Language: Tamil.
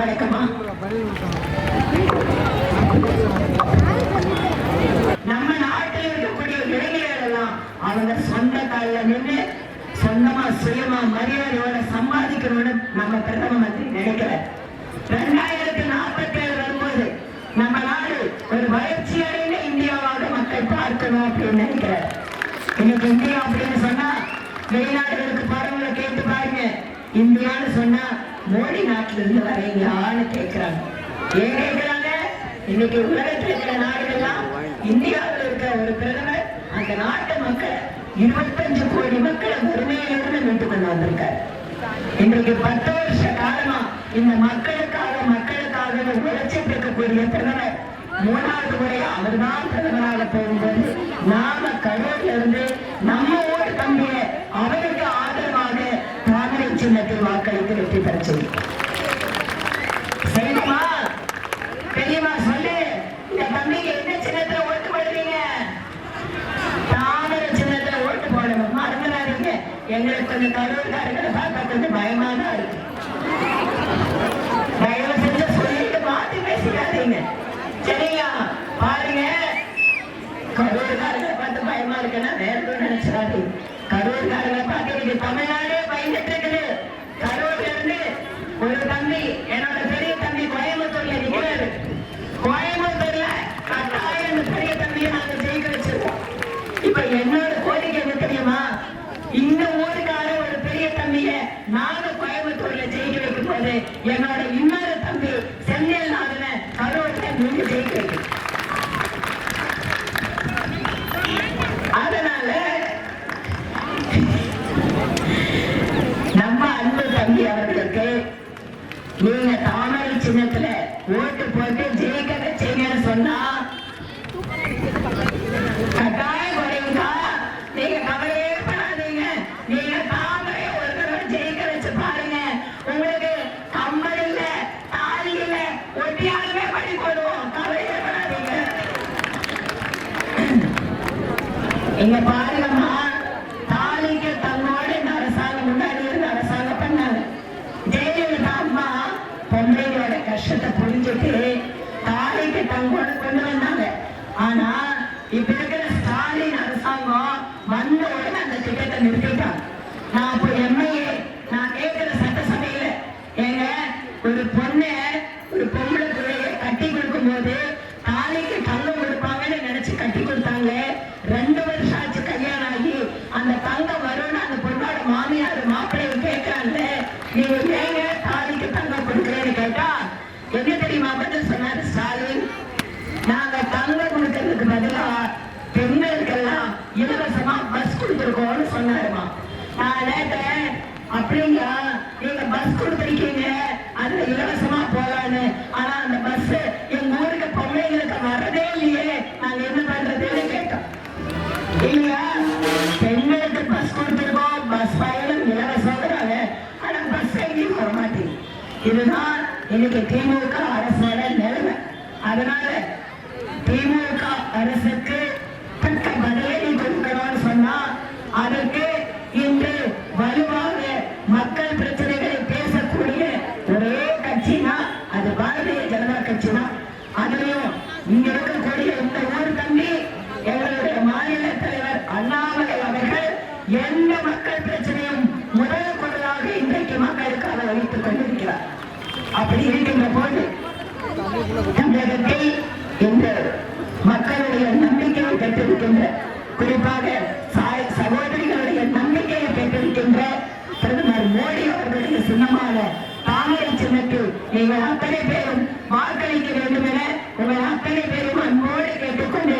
வணக்கமா நம்ம நாட்டில் இருக்கக்கூடிய இளைஞர்கள் எல்லாம் அவங்க சொந்த காலில் நின்று சொந்தமா சுயமா மரியாதையோட சம்பாதிக்கணும்னு நம்ம பிரதம மந்திரி நினைக்கிறார் ரெண்டாயிரத்தி நாற்பத்தி ஏழு வரும்போது நம்ம நாடு ஒரு வளர்ச்சி அடைந்த இந்தியாவாக மக்கள் பார்க்கணும் அப்படின்னு நினைக்கிறார் இன்னைக்கு இந்தியா அப்படின்னு சொன்னா வெளிநாடுகளுக்கு பாருங்களை கேட்டு பாருங்க. இந்தியான்னு சொன்னா மோடி நாட்டில இருந்து வரீங்களான்னு கேட்கிறாங்க ஏன் கேட்கிறாங்க இன்னைக்கு உலகத்தில் இருக்கிற நாடுகள்லாம் இந்தியாவில் இருக்க ஒரு பிரதமர் அந்த நாட்டு மக்கள் இருபத்தஞ்சு கோடி மக்களை வறுமையிலிருந்து மீட்டு கொண்டு வந்திருக்காரு. இன்றைக்கு பத்து வருஷ காலமா இந்த மக்களுக்காக மக்களுக்காக உழைச்சிட்டு இருக்கக்கூடிய பிரதமர் மூணாவது முறையா அவர்தான் பிரதமராக போகும்போது நாம கரூர்ல இருந்து நம்ம ஊர் தம்பிய அவருக்கு சின்னத்தில் வாக்களித்து வெற்றி பெற சொல்லி. சரிம்மா? பெரியம்மா சொல்லு. இந்த தம்பிக்கு எந்த சின்னத்துல ஓட்டு போடுவீங்க தாமரை சின்னத்துல ஓட்டு போடணும்? மறந்துடாதீங்க எங்களுக்கு கொஞ்சம் கரூர்காரர்களை பார்த்தா கொஞ்சம் பயமா தான் இருக்கு. தயவு செஞ்சு சொல்லிட்டு மாத்தி பேசிக்காதீங்க. சரியா? பாருங்க. கரூர்காரர்களை பார்த்து பயமா இருக்குன்னா வேற எதுவும் நினைச்சிடாதீங்க. கரூர்காரர்களை பார்த்து இன்னைக்கு தமிழ்நாடே பயந்துட்டு இருக்குது கரூர்ல இருந்து ஒரு தம்பி என்னோட பெரிய தம்பி கோயம்புத்தூர்ல நிக்கிறாரு கோயம்புத்தூர்ல கட்டாயம் இந்த பெரிய தம்பியை நாங்க ஜெயிக்க வச்சிருக்கோம் இப்ப என்னோட கோரிக்கை என்ன தெரியுமா இந்த ஊருக்கார ஒரு பெரிய தம்பிய நானும் கோயம்புத்தூர்ல ஜெயிக்க வைக்கும் போது என்னோட இன்னொரு தம்பி செந்தில் நாதன கரூர்ல நீங்க ஜெயிக்க வைக்கணும் அதனால நம்ம அன்பு தம்பி அவர்களுக்கு நீங்க தாமரை சின்னத்துல ஓட்டு போட்டு ஜெயிக்க வச்சீங்கன்னு சொன்னா இங்க பாருங்கம்மா தாலிக்கு தன்னோட இந்த அரசாங்கம் முன்னாடி இருந்த அரசாங்கம் பண்ணாங்க ஜெயலலிதா அம்மா பொம்பளைங்களோட கஷ்டத்தை புரிஞ்சுட்டு தாலிக்கு தங்கோட கொண்டு வந்தாங்க. ஆனா இப்ப இருக்கிற ஸ்டாலின் அரசாங்கம் வந்த உடனே அந்த திட்டத்தை நிறுத்திட்டாங்க நான் இப்போ எம்எல்ஏ நான் கேட்கிற சட்டசபையில ஏங்க ஒரு பொண்ணு ஒரு பொம்பளை பிள்ளைய கட்டி கொடுக்கும் போது தாலிக்கு தங்கம் நீங்க ஏங்க தாலிக்கு தங்கம் கொடுக்குறேன்னு கேட்டா என்ன தெரியுமா பதில் சொன்னாரு ஸ்டாலின் நாங்க தங்கம் கொடுக்கறதுக்கு பதிலா பெண்களுக்கெல்லாம் இலவசமா பஸ் கொடுத்துருக்கோம்னு சொன்னாருமா நான் கேட்டேன் அப்படிங்களா நீங்க பஸ் கொடுத்துருக்கீங்க. இன்னைக்கு திமுக அரசோட நிலைமை. அதனால திமுக அரசுக்கு தக்க பதிலை நீ கொடுக்கணும்னு சொன்னா அதற்கு இன்று வலுவாக மக்கள் பிரச்சனைகளை பேசக்கூடிய ஒரே கட்சினா அது பாரதிய ஜனதா கட்சி தான் அதுலயும் இங்க இருக்கிற இந்த ஊர் தம்பி எங்களுடைய மாநில தலைவர் அண்ணாமலை அவர்கள் எந்த மக்கள் பிரச்சனையும் முதல் குரலாக இன்றைக்கு மக்களுக்காக வைத்துக் கொண்டிருக்கிறார் அப்படி இருக்கின்ற போது தமிழகத்தில் இந்த மக்களுடைய நம்பிக்கையை பெற்றிருக்கின்ற குறிப்பாக சகோதரிகளுடைய நம்பிக்கையை பெற்றிருக்கின்ற பிரதமர் மோடி அவர்களுடைய சின்னமான தாமரை சின்னத்தில் நீங்கள் அத்தனை பேரும் வாக்களிக்க வேண்டும் என உங்கள் அத்தனை பேரும் அன்போடு கேட்டுக்கொண்டு